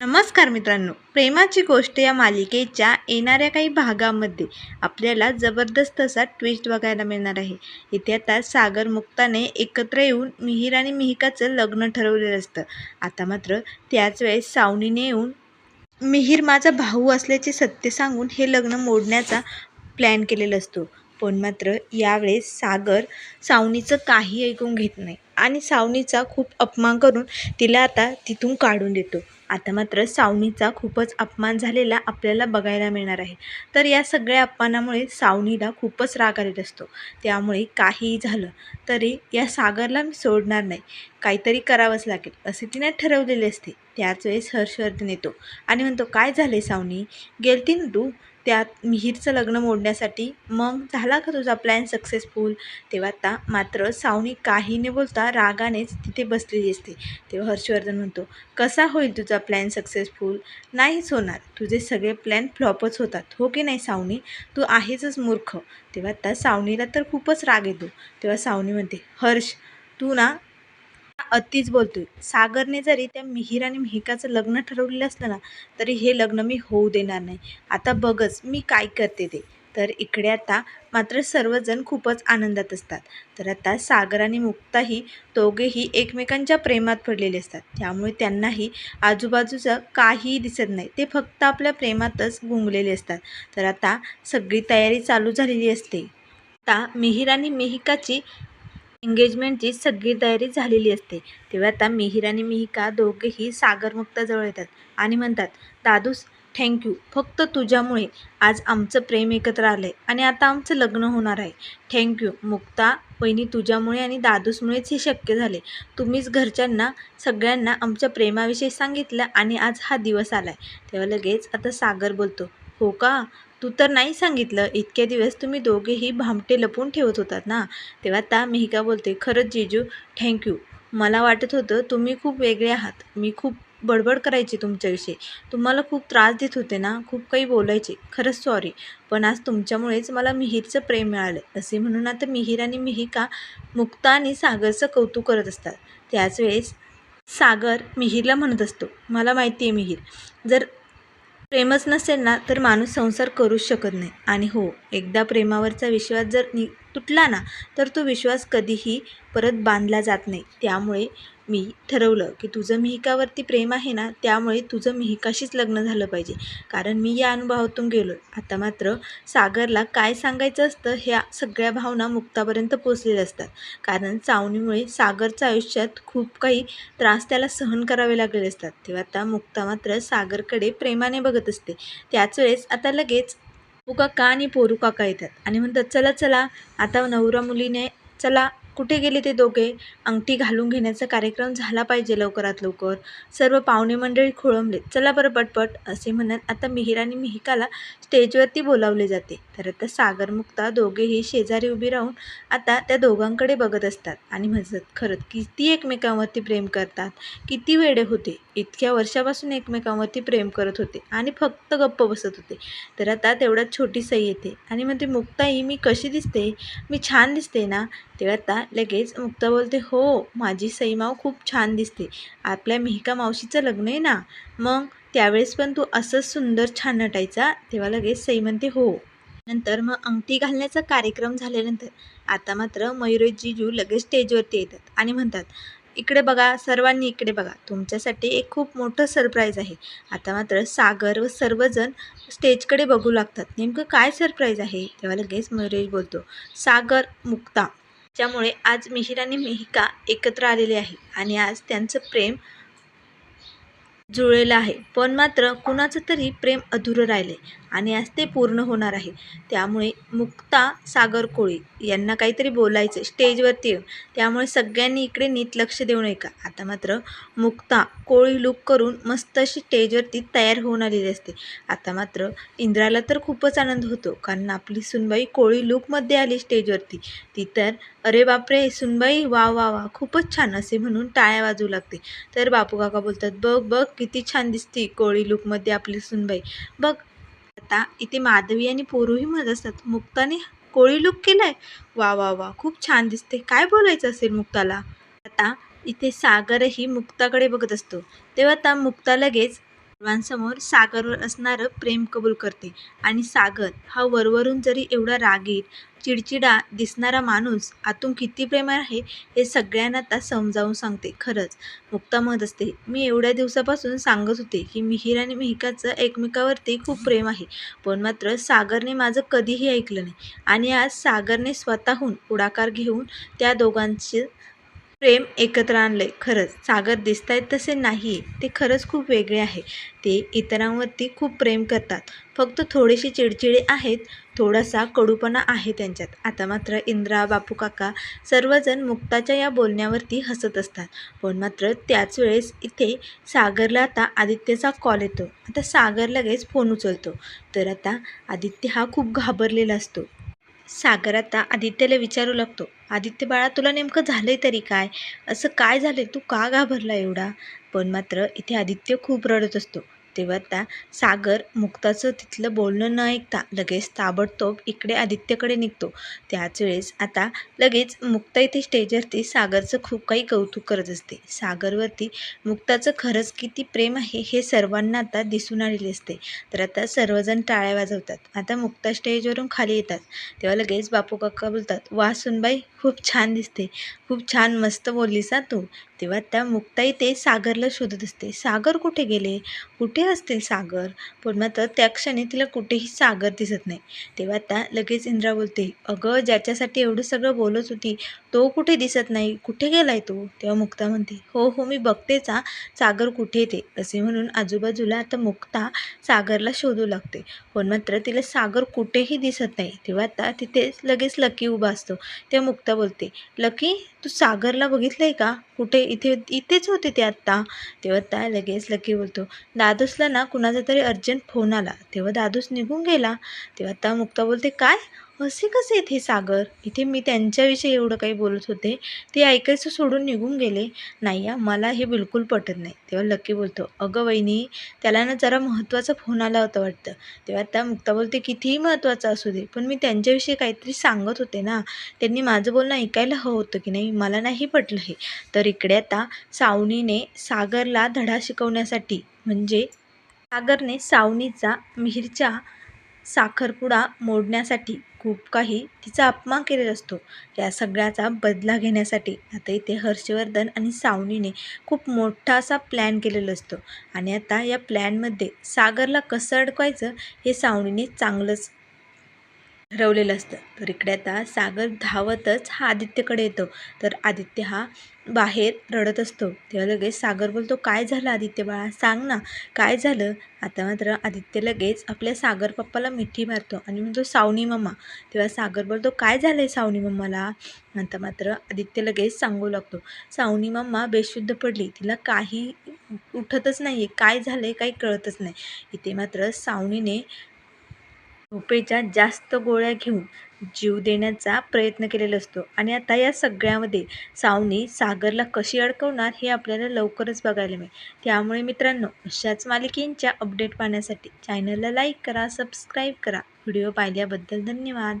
नमस्कार मित्रांनो प्रेमाची गोष्ट या मालिकेच्या येणाऱ्या काही भागामध्ये आपल्याला जबरदस्त असा ट्विस्ट बघायला मिळणार आहे. इथे आता सागर मुक्ताने एकत्र येऊन मिहिर आणि मिहिकाचं लग्न ठरवलेलं असतं. आता मात्र त्याच वेळेस सावनीने येऊन मिहिर माझा भाऊ असल्याचे सत्य सांगून हे लग्न मोडण्याचा प्लॅन केलेला असतो. पण मात्र यावेळेस सागर सावनीचं काही ऐकून घेत नाही आणि सावनीचा खूप अपमान करून तिला आता तिथून काढून देतो. आता मात्र सावनीचा खूपच अपमान झालेला आपल्याला बघायला मिळणार आहे. तर या सगळ्या अपमानामुळे सावनीला खूपच राग आलेला असतो. त्यामुळे काहीही झालं तरी या सागरला मी सोडणार नाही. काहीतरी करावंच लागेल असे तिने ठरवलेले असते. त्याच वेळेस हर्षवर्धन येतो आणि म्हणतो काय झाले सावनी? गेलती ना तू? त्यात मिहीरचं लग्न मोडण्यासाठी मग झाला का तुझा प्लॅन सक्सेसफुल तेव्हा आता मात्र सावनी काही न बोलता रागानेच तिथे बसलेली असते. तेव्हा हर्षवर्धन म्हणतो कसा होईल तुझा प्लॅन सक्सेसफुल नाहीच होणार. तुझे सगळे प्लॅन फ्लॉपच होतात. हो की नाही सावनी? तू आहेचच मूर्ख. तेव्हा आता सावनीला तर खूपच राग येतो. तेव्हा सावनी म्हणते हर्ष तू ना अतिच बोलतोय. सागरने जरी त्या मिहीर आणि मिहिकाचं लग्न ठरवलेलं असलं ना तरी हे लग्न मी होऊ देणार नाही. आता बघच मी काय करते ते. तर इकडे आता मात्र सर्वजण खूपच आनंदात असतात. तर आता सागर आणि मुक्ताही दोघेही एकमेकांच्या प्रेमात पडलेले असतात. त्यामुळे त्यांनाही आजूबाजूचं काहीही दिसत नाही. ते फक्त आपल्या प्रेमातच गुंगलेले असतात. तर आता सगळी तयारी चालू झालेली असते. आता मिहीर आणि मिहिकाची एंगेजमेंटची सगळी तयारी झालेली असते. तेव्हा आता मिहीर आणि मिहिका दोघेही सागरमुक्ताजवळ येतात आणि म्हणतात दादूस थँक्यू फक्त तुझ्यामुळे आज आमचं प्रेम एकत्र आलं आहे आणि आता आमचं लग्न होणार आहे. थँक्यू मुक्ता वहिनी तुझ्यामुळे आणि दादूसमुळेच हे शक्य झाले. तुम्हीच घरच्यांना सगळ्यांना आमच्या प्रेमाविषयी सांगितलं आणि आज हा दिवस आला आहे तेव्हा लगेच आता सागर बोलतो हो का? तू तर नाही सांगितलं. इतके दिवस तुम्ही दोघेही भामटे लपून ठेवत होतात ना? तेव्हा आता मिहिका बोलते खरंच जेजू थँक्यू मला वाटत होतं तुम्ही खूप वेगळे आहात. मी खूप बडबड करायची तुमच्याविषयी. तुम्हाला खूप त्रास देत होते ना? खूप काही बोलायचे. खरंच सॉरी पण आज तुमच्यामुळेच मला मिहीरचं प्रेम मिळालं. असे म्हणून आता मिहीर आणि मिहिका मुक्ता आणि सागरचं कौतुक करत असतात. त्याच वेळेस सागर मिहीरला म्हणत असतो मला माहिती आहे मिहीर जर प्रेमच नसेल ना तर माणूस संसार करूच शकत नाही. आणि हो एकदा प्रेमावरचा विश्वास जर नि तुटला ना तर तो विश्वास कधीही परत बांधला जात नाही. त्यामुळे मी ठरवलं की तुझं मिहिकावरती प्रेम आहे ना त्यामुळे तुझं मिहिकाशीच लग्न झालं पाहिजे. कारण मी या अनुभवातून गेलो आता मात्र सागरला काय सांगायचं असतं ह्या सगळ्या भावना मुक्तापर्यंत पोचलेल्या असतात. कारण चावणीमुळे सागरच्या आयुष्यात खूप काही त्रास त्याला सहन करावे लागलेले असतात. तेव्हा आता मुक्ता मात्र सागरकडे प्रेमाने बघत असते. त्याच वेळेस आता लगेच काका आणि पोरू काका येतात. आणि म्हणतात चला चला आता नवरा मुलीने चला कुठे गेले ते दोघे? अंगठी घालून घेण्याचा कार्यक्रम झाला पाहिजे लवकरात लवकर. सर्व पाहुणे मंडळी खोळंबले. चला बरं पटपट असे म्हणत आता मिहीर आणि मिहिकाला स्टेजवरती बोलावले जाते. तर आता सागर मुक्ता दोघेही शेजारी उभी राहून आता त्या दोघांकडे बघत असतात आणि म्हणतात खरंच किती एकमेकांवरती प्रेम करतात. किती वेडे होते. इतक्या वर्षापासून एकमेकांवरती प्रेम करत होते आणि फक्त गप्प बसत होते. तर आता तेवढ्यात छोटी सई येते आणि म्हणते मुक्ताई मी कशी दिसते? मी छान दिसते ना? तेव्हा आता लगेच मुक्ता बोलते हो माझी सईमाव खूप छान दिसते. आपल्या मेहका मावशीचं लग्न आहे ना? मग त्यावेळेस पण तू असंच सुंदर छान नटायचा? तेव्हा लगेच सई म्हणते हो. नंतर मग अंगठी घालण्याचा कार्यक्रम झाल्यानंतर आता मात्र मयुरेश जीजू लगेच स्टेजवरती येतात आणि म्हणतात इकडे बघा सर्वांनी इकडे बघा. तुमच्यासाठी एक खूप मोठं सरप्राईज आहे. आता मात्र सागर व सर्वजण स्टेजकडे बघू लागतात. नेमकं काय सरप्राईज आहे? तेव्हा लगेच मयुरेश बोलतो. सागर मुक्ता. त्यामुळे आज मिहिर आणि मिहिका एकत्र आलेले आहे आणि आज त्यांचं प्रेम जुळलेलं आहे. पण मात्र कुणाचं तरी प्रेम अधुरं राहिले आणि आज ते पूर्ण होणार आहे. त्यामुळे मुक्ता सागर कोळी यांना काहीतरी बोलायचं स्टेजवरती येऊन. त्यामुळे सगळ्यांनी इकडे नीट लक्ष देऊ नये का आता मात्र मुक्ता कोळी लुक करून मस्त अशी स्टेजवरती तयार होऊन आलेली असते. आता मात्र इंद्राला तर खूपच आनंद होतो कारण आपली सुनबाई कोळी लुकमध्ये आली स्टेजवरती. ती तर अरे बापरे सुनबाई वा वा वा खूपच छान असे म्हणून टाळ्या वाजू लागते. तर बापू काका बोलतात बघ बघ किती छान दिसते कोळी लुकमध्ये आपली सुनबाई. बघ आता इथे माधवी आणि पोरूही म्हणत असतात. मुक्ताने कोळी लुक केलाय? वा वा वा खूप छान दिसते. काय बोलायचं असेल मुक्ताला? आता इथे सागरही मुक्ताकडे बघत असतो. तेव्हा आता मुक्ता लगेच सर्वांसमोर सागरवर असणारं प्रेम कबूल करते. आणि सागर हा वरवरून जरी एवढा रागीट चिडचिडा दिसणारा माणूस आतून किती प्रेम आहे हे सगळ्यांना आता समजावून सांगते. खरंच मुक्ता म्हणत असते मी एवढ्या दिवसापासून सांगत होते की मिहीर आणि मिहिकाचं एकमेकावरती खूप प्रेम आहे. पण मात्र सागरने माझं कधीही ऐकलं नाही. आणि आज सागरने स्वतःहून पुढाकार घेऊन त्या दोघांचे प्रेम एकत्र आणलंय. खरंच सागर दिसत आहेत तसे नाही ते खरंच खूप वेगळे आहे. ते इतरांवरती खूप प्रेम करतात. फक्त थोडेसे चिडचिडे आहेत. थोडासा कडूपणा आहे त्यांच्यात. आता मात्र इंद्रा बापू काका सर्वजण मुक्ताच्या या बोलण्यावरती हसत असतात. पण मात्र त्याच वेळेस इथे सागरला आता आदित्यचा कॉल येतो. आता सागर लगेच फोन उचलतो. तर आता आदित्य हा खूप घाबरलेला असतो. सागर आता आदित्यला विचारू लागतो. आदित्य बाळा तुला नेमकं झालंय तरी काय? असं काय झालंय? तू का घाबरला एवढा? पण मात्र इथे आदित्य खूप रडत असतो. तेव्हा आता सागर मुक्ताचं तिथलं बोलणं न ऐकता लगेच ताबडतोब इकडे आदित्यकडे निघतो. त्याच वेळेस आता लगेच मुक्ता इथे स्टेजवरती सागरचं खूप काही कौतुक करत असते. सागरवरती मुक्ताचं खरंच किती प्रेम आहे हे सर्वांना आता दिसून आलेले असते. तर आता सर्वजण टाळ्या वाजवतात. आता मुक्ता स्टेजवरून खाली येतात. तेव्हा लगेच बापू काका बोलतात वा सुनबाई खूप छान दिसते. खूप छान मस्त बोललीस हा तू. तेव्हा त्या मुक्ताई ते सागरला शोधत असते. सागर कुठे गेले? कुठे असतील सागर? पण मात्र त्या क्षणी तिला कुठेही सागर दिसत नाही. तेव्हा त्या लगेच इंद्रा बोलते अगं ज्याच्यासाठी एवढं सगळं बोलत होती तो कुठे दिसत नाही? कुठे गेलाय तो? तेव्हा मुक्ता म्हणते हो हो मी बघतेच हा सागर कुठे ते? असे म्हणून आजूबाजूला आता मुक्ता सागरला शोधू लागते. पण मात्र तिला सागर कुठेही दिसत नाही. तेव्हा आता तिथे लगेच लकी उभा असतो. तेव्हा मुक्ता बोलते लकी तू सागरला बघितलंय का? कुठे इथे इथेच होते ते आत्ता. तेव्हा त्या लगेच लकी बोलतो दादूसला ना कुणाचा तरी अर्जंट फोन आला. तेव्हा दादूस निघून गेला. तेव्हा त्या मुक्ता बोलते काय? असे कसे इथे सागर? इथे मी त्यांच्याविषयी एवढं काही बोलत होते ते ऐकायचं सोडून निघून गेले. नाही या मला हे बिलकुल पटत नाही. तेव्हा लकी बोलतो अगं वहिनी त्याला ना जरा महत्त्वाचा फोन आला होता वाटतं. तेव्हा त्या मुक्ता बोलते कितीही महत्त्वाचा असू दे पण मी त्यांच्याविषयी काहीतरी सांगत होते ना. त्यांनी माझं बोलणं ऐकायला हवं होतं की नाही मला नाही पटलं हे. तर इकडे आता सावनीने सागरला धडा शिकवण्यासाठी म्हणजे सागरने सावनीचा मिहीरच्या साखरपुडा मोडण्यासाठी खूप काही तिचा अपमान केलेला असतो. या सगळ्याचा बदला घेण्यासाठी आता इथे हर्षवर्धन आणि सावनीने खूप मोठा असा प्लॅन केलेला असतो. आणि आता या प्लॅनमध्ये सागरला कसं अडकवायचं हे सावनीने चांगलंच ठरवलेलं असतं. तर इकडे आता सागर धावतच हा आदित्यकडे येतो. तर आदित्य हा बाहेर रडत असतो. तेव्हा लगेच सागर बोलतो काय झालं आदित्य बाळा? सांग ना. काय झालं? आता मात्र आदित्य लगेच आपल्या सागर पप्पाला मिठी मारतो आणि म्हणतो सावनी मम्मा तेव्हा सागर बोलतो काय झालं आहे सावनी मम्माला नंतर मात्र आदित्य लगेच सांगू लागतो सावनी मम्मा बेशुद्ध पडली. तिला काही उठतच नाही आहे काय झालं आहे काही कळतच नाही. इथे मात्र सावनीने झोपेच्या जास्त गोळ्या घेऊन जीव देण्याचा प्रयत्न केलेला असतो. आणि आता या सगळ्यामध्ये सावनी सागरला कशी अडकवणार हे आपल्याला लवकरच बघायला मिळेल. त्यामुळे मित्रांनो अशाच मालिकेंच्या अपडेट पाहण्यासाठी चॅनलला लाईक करा सबस्क्राईब करा. व्हिडिओ पाहिल्याबद्दल धन्यवाद.